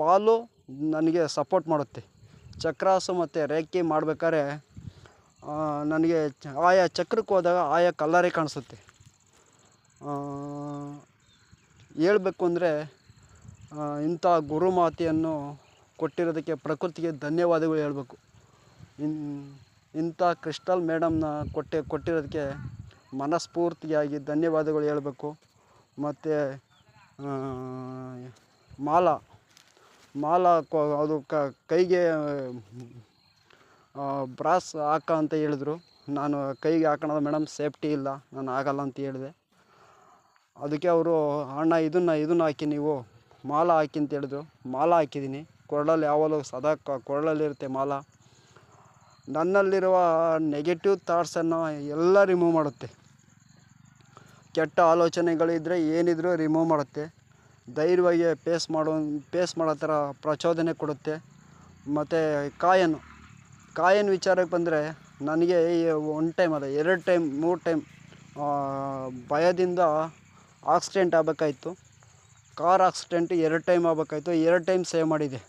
ಬಾಲು ನನಗೆ ಸಪೋರ್ಟ್ ಮಾಡುತ್ತೆ. ಚಕ್ರಾಸು ಮತ್ತು ರೇಖೆ ಮಾಡ್ಬೇಕಾದ್ರೆ ನನಗೆ ಆಯಾ ಚಕ್ರಕ್ಕೆ ಹೋದಾಗ ಆಯಾ ಕಲ್ಲರೇ ಕಾಣಿಸುತ್ತೆ. ಹೇಳಬೇಕು ಅಂದರೆ ಇಂಥ ಗುರುಮಾತೆಯನ್ನು ಕೊಟ್ಟಿರೋದಕ್ಕೆ ಪ್ರಕೃತಿಗೆ ಧನ್ಯವಾದಗಳು ಹೇಳಬೇಕು. ಇನ್, ಇಂಥ ಕ್ರಿಸ್ಟಲ್ ಮೇಡಮ್ನ ಕೊಟ್ಟೆ, ಕೊಟ್ಟಿರೋದಕ್ಕೆ ಮನಸ್ಫೂರ್ತಿಯಾಗಿ ಧನ್ಯವಾದಗಳು ಹೇಳಬೇಕು. ಮತ್ತು ಮಾಲಾ. ಮಾಲಾ ಕೊ, ಅದು ಕೈಗೆ ಬ್ರಾಸ್ ಹಾಕ ಅಂತ ಹೇಳಿದ್ರು. ನಾನು ಕೈಗೆ ಹಾಕೋಣ ಮೇಡಮ್, ಸೇಫ್ಟಿ ಇಲ್ಲ, ನಾನು ಆಗಲ್ಲ ಅಂತ ಹೇಳಿದೆ. ಅದಕ್ಕೆ ಅವರು, ಅಣ್ಣ, ಇದನ್ನು ಇದನ್ನು ಹಾಕಿ ನೀವು, ಮಾಲ ಹಾಕಿ ಅಂತ ಹೇಳಿದ್ರು. ಮಾಲ ಹಾಕಿದ್ದೀನಿ. ಕೊರಳಲ್ಲಿ ಯಾವಾಗಲೂ ಸದಾ ಕೊರಳಲ್ಲಿರುತ್ತೆ ಮಾಲ. ನನ್ನಲ್ಲಿರುವ ನೆಗೆಟಿವ್ ಥಾಟ್ಸನ್ನು ಎಲ್ಲ ರಿಮೂವ್ ಮಾಡುತ್ತೆ. ಕೆಟ್ಟ ಆಲೋಚನೆಗಳಿದ್ದರೆ ಏನಿದ್ರೂ ರಿಮೂವ್ ಮಾಡುತ್ತೆ. ಧೈರ್ಯವಾಗಿ ಪೇಸ್ ಮಾಡೋ ಪೇಸ್ ಮಾಡೋ ಥರ ಪ್ರಚೋದನೆ ಕೊಡುತ್ತೆ. ಮತ್ತು ಕಾಯನ್ ಕಾಯನ್ ವಿಚಾರಕ್ಕೆ ಬಂದರೆ ನನಗೆ ಒನ್ ಟೈಮ್ ಅಲ್ಲ, ಎರಡು ಟೈಮ್ ಮೂರು ಟೈಮ್ ಭಯದಿಂದ ಆಕ್ಸಿಡೆಂಟ್ ಆಗಬೇಕಾಯ್ತು. ಕಾರ್ ಆಕ್ಸಿಡೆಂಟ್ ಎರಡು ಟೈಮ್ ಆಗಬೇಕಾಯ್ತು, ಎರಡು ಟೈಮ್ ಸೇವ್ ಮಾಡಿದೆ.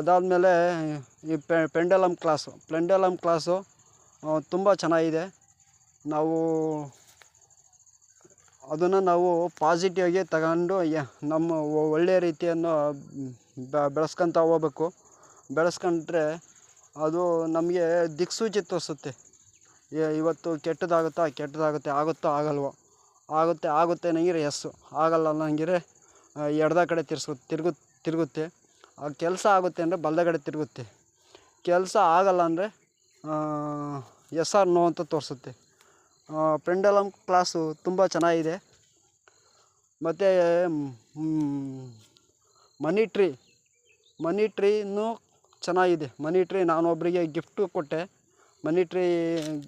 ಅದಾದಮೇಲೆ ಈ ಪೆ ಪೆಂಡಲಮ್ ಕ್ಲಾಸು ಪೆಂಡಲಮ್ ಕ್ಲಾಸು ತುಂಬ ಚೆನ್ನಾಗಿದೆ. ನಾವು ಅದನ್ನು ನಾವು ಪಾಸಿಟಿವ್ ಆಗಿ ತಗೊಂಡು ನಮ್ಮ ಒಳ್ಳೆಯ ರೀತಿಯನ್ನು ಬೆಳೆಸ್ಕೊಂತ ಹೋಗ್ಬೇಕು. ಬೆಳೆಸ್ಕೊಂಡ್ರೆ ಅದು ನಮಗೆ ದಿಕ್ಸೂಚಿ ತೋರಿಸುತ್ತೆ. ಇವತ್ತು ಕೆಟ್ಟದಾಗುತ್ತಾ, ಕೆಟ್ಟದಾಗುತ್ತೆ, ಆಗುತ್ತೋ, ಆಗಲ್ವೋ? ಆಗುತ್ತೆ ಆಗುತ್ತೆ ಅನ್ನಂಗಿದ್ರೆ ಎಸ್ಸು ಆಗಲ್ಲ ಅನ್ನಂಗಿದ್ರೆ ಎಡದ ಕಡೆ ತಿರ್ಸು ತಿರುಗು, ತಿರುಗುತ್ತೆ. ಆ, ಕೆಲಸ ಆಗುತ್ತೆ ಅಂದರೆ ಕಡೆ ತಿರುಗುತ್ತೆ. ಕೆಲಸ ಆಗಲ್ಲ ಅಂದರೆ ಎಸ್ ಆರ್ ನೋ ಅಂತ ತೋರಿಸುತ್ತೆ. ಪೆಂಡಲಮ್ ಕ್ಲಾಸು ತುಂಬ ಚೆನ್ನಾಗಿದೆ. ಮತ್ತು ಮನಿ ಟ್ರೀ, ಮನಿ ಟ್ರೀನೂ ಚೆನ್ನಾಗಿದೆ. ಮನಿ ಟ್ರೀ ನಾನೊಬ್ಬರಿಗೆ ಗಿಫ್ಟು ಕೊಟ್ಟೆ. ಮನಿ ಟ್ರೀ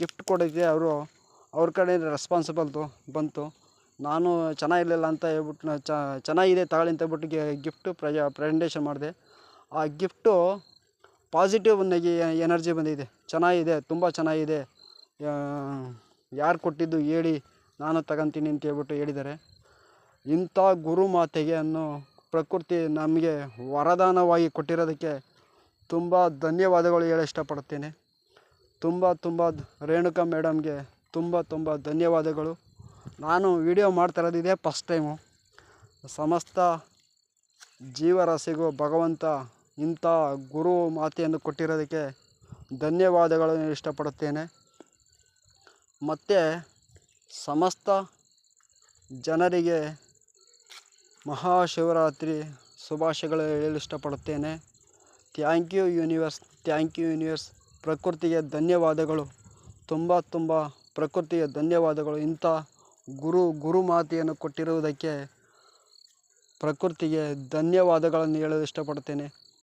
ಗಿಫ್ಟ್ ಕೊಡಿದ್ದೆ ಅವರು, ಅವ್ರ ಕಡೆ ರೆಸ್ಪಾನ್ಸಿಬಲ್ತು ಬಂತು. ನಾನು ಚೆನ್ನಾಗಿರಲಿಲ್ಲ ಅಂತ ಹೇಳ್ಬಿಟ್ಟು ಚೆನ್ನಾಗಿದೆ ತಗೊಳ್ಳಿ ಅಂತ ಹೇಳ್ಬಿಟ್ಟು ಗಿಫ್ಟು ಪ್ರಜ ಪ್ರೆಸೆಂಟೇಷನ್ ಮಾಡಿದೆ. ಆ ಗಿಫ್ಟು ಪಾಸಿಟಿವ್ ಎನರ್ಜಿ ಬಂದಿದೆ. ಚೆನ್ನಾಗಿದೆ, ತುಂಬ ಚೆನ್ನಾಗಿದೆ. ಯಾರು ಕೊಟ್ಟಿದ್ದು ಹೇಳಿ ನಾನು ತಗೊತೀನಿ ಅಂತ ಹೇಳ್ಬಿಟ್ಟು ಹೇಳಿದ್ದಾರೆ. ಇಂಥ ಗುರುಮಾತೆಗೆ ಅನ್ನು ಪ್ರಕೃತಿ ನಮಗೆ ವರದಾನವಾಗಿ ಕೊಟ್ಟಿರೋದಕ್ಕೆ ತುಂಬ ಧನ್ಯವಾದಗಳು ಹೇಳ ಇಷ್ಟಪಡುತ್ತೇನೆ. ತುಂಬ ತುಂಬ ರೇಣುಕಾ ಮೇಡಮ್ಗೆ ತುಂಬ ತುಂಬ ಧನ್ಯವಾದಗಳು. ನಾನು ವಿಡಿಯೋ ಮಾಡ್ತಾ ಇರೋದು ಇದೇ ಫಸ್ಟ್ ಟೈಮು. ಸಮಸ್ತ ಜೀವರಾಶಿಗೂ ಭಗವಂತ ಇಂಥ ಗುರು ಮಾತೆಯನ್ನು ಕೊಟ್ಟಿರೋದಕ್ಕೆ ಧನ್ಯವಾದಗಳನ್ನು ಇಷ್ಟಪಡುತ್ತೇನೆ. ಮತ್ತು ಸಮಸ್ತ ಜನರಿಗೆ ಮಹಾಶಿವರಾತ್ರಿ ಶುಭಾಶಯಗಳು ಹೇಳಲು ಇಷ್ಟಪಡುತ್ತೇನೆ. Thank you universe, thank you universe. ಪ್ರಕೃತಿಗೆ ಧನ್ಯವಾದಗಳು. ತುಂಬ ತುಂಬ ಪ್ರಕೃತಿಗೆ ಧನ್ಯವಾದಗಳು. ಇಂಥ ಗುರು ಗುರು ಮಾತೆಯನ್ನು ಕೊಟ್ಟಿರುವುದಕ್ಕೆ ಪ್ರಕೃತಿಗೆ ಧನ್ಯವಾದಗಳನ್ನು ಹೇಳಲು ಇಷ್ಟಪಡುತ್ತೇನೆ.